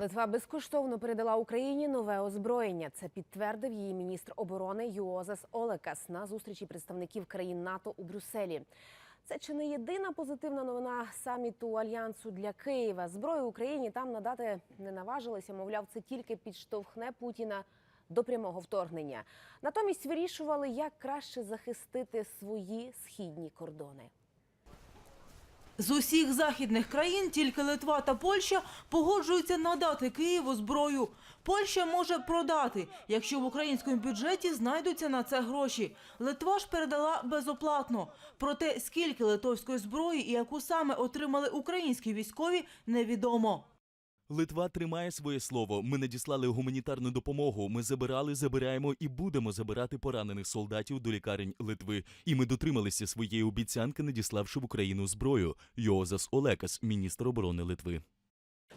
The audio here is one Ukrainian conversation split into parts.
Литва безкоштовно передала Україні нове озброєння. Це підтвердив її міністр оборони Юозас Олекас на зустрічі представників країн НАТО у Брюсселі. Це чи не єдина позитивна новина саміту альянсу для Києва? Зброю Україні там надати не наважилися. Мовляв, це тільки підштовхне Путіна до прямого вторгнення. Натомість вирішували, як краще захистити свої східні кордони. З усіх західних країн тільки Литва та Польща погоджуються надати Києву зброю. Польща може продати, якщо в українському бюджеті знайдуться на це гроші. Литва ж передала безоплатно. Проте скільки литовської зброї і яку саме отримали українські військові, невідомо. Литва тримає своє слово. Ми надіслали гуманітарну допомогу. Ми забирали, забираємо і будемо забирати поранених солдатів до лікарень Литви. І ми дотрималися своєї обіцянки, надіславши в Україну зброю. Йозас Олекас, міністр оборони Литви.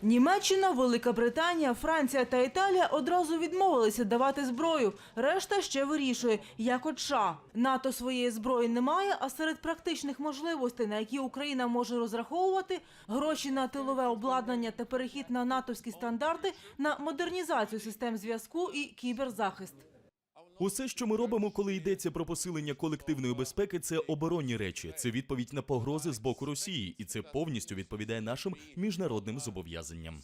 Німеччина, Велика Британія, Франція та Італія одразу відмовилися давати зброю. Решта ще вирішує, як от США. НАТО своєї зброї немає, а серед практичних можливостей, на які Україна може розраховувати, гроші на тилове обладнання та перехід на натовські стандарти на модернізацію систем зв'язку і кіберзахист. Усе, що ми робимо, коли йдеться про посилення колективної безпеки, це оборонні речі. Це відповідь на погрози з боку Росії, і це повністю відповідає нашим міжнародним зобов'язанням.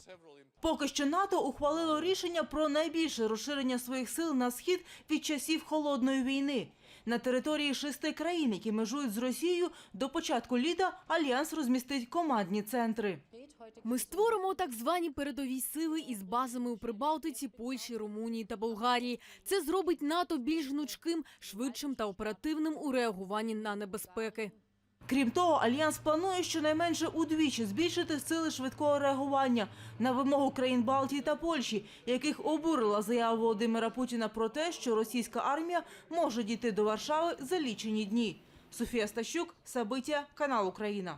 Поки що НАТО ухвалило рішення про найбільше розширення своїх сил на схід від часів холодної війни. На території шести країн, які межують з Росією, до початку літа альянс розмістить командні центри. Ми створимо так звані передові сили із базами у Прибалтиці, Польщі, Румунії та Болгарії. Це зробить НАТО більш гнучким, швидшим та оперативним у реагуванні на небезпеки. Крім того, альянс планує щонайменше удвічі збільшити сили швидкого реагування на вимогу країн Балтії та Польщі, яких обурила заява Володимира Путіна про те, що російська армія може дійти до Варшави за лічені дні. Софія Стащук, Сабиття, канал Україна.